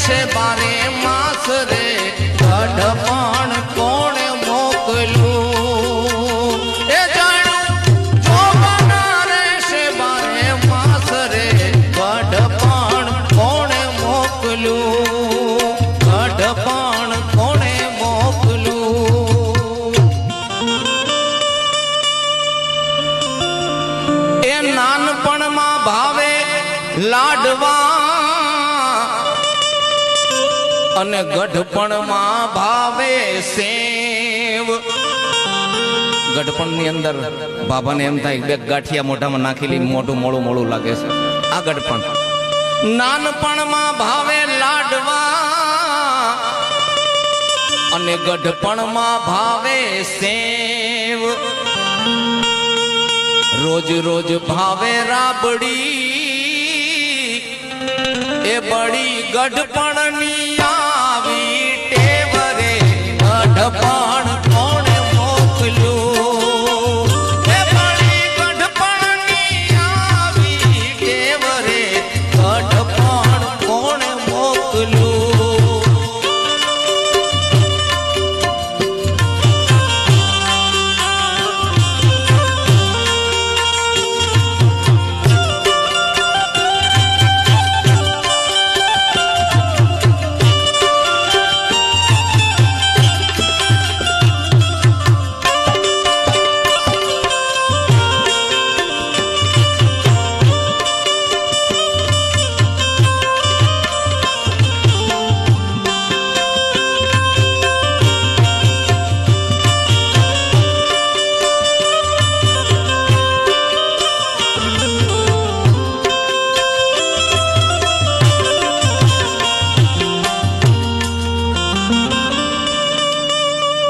રહેશે બારે માસ રે અઢપણ કોણે મોકલું એ જાણ્યું જો બન રહેશે બારે માસ રે અઢપણ કોણે મોકલું અઢપણ કોણે મોકલું એ નાનપણમાં ભાવે લાડવા અને ગઢપણમાં ભાવે સેવ. ગઢપણની અંદર બાબાને એમ થાય, બે ગાંઠિયા મોઢામાં નાખેલી મોઢું મોળું મોળું લાગે છે. આ ગઢપણ. નાનપણમાં ભાવે લાડવા. અને ગઢપણમાં ભાવે સેવ. રોજ રોજ ભાવે રાબડી. એ બળી ગઢપણની રે ગઢપણ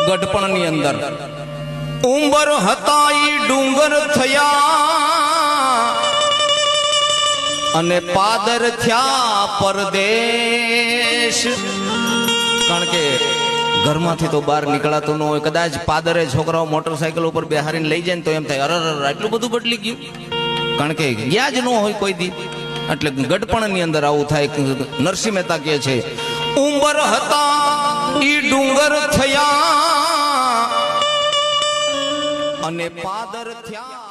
ગઢપણની અંદર. ઉંબર હતા ડુંગર થયા અને પાદર થયા પરદેશ. કારણ કે ઘરમાંથી તો બહાર નીકળાતું ન હોય, કદાચ પાદરે છોકરાઓ મોટરસાયકલ ઉપર બેહારીને લઈ જાય ને તો એમ થાય, અરર એટલું બધું બદલી ગયું. કારણ કે ગયા જ ન હોય કોઈ દી. એટલે ગઢપણની અંદર આવું થાય, નરસિંહ મહેતા કહે છે, ઉંબર હતા ઈ ડુંગર થયા અને પાદર થયા.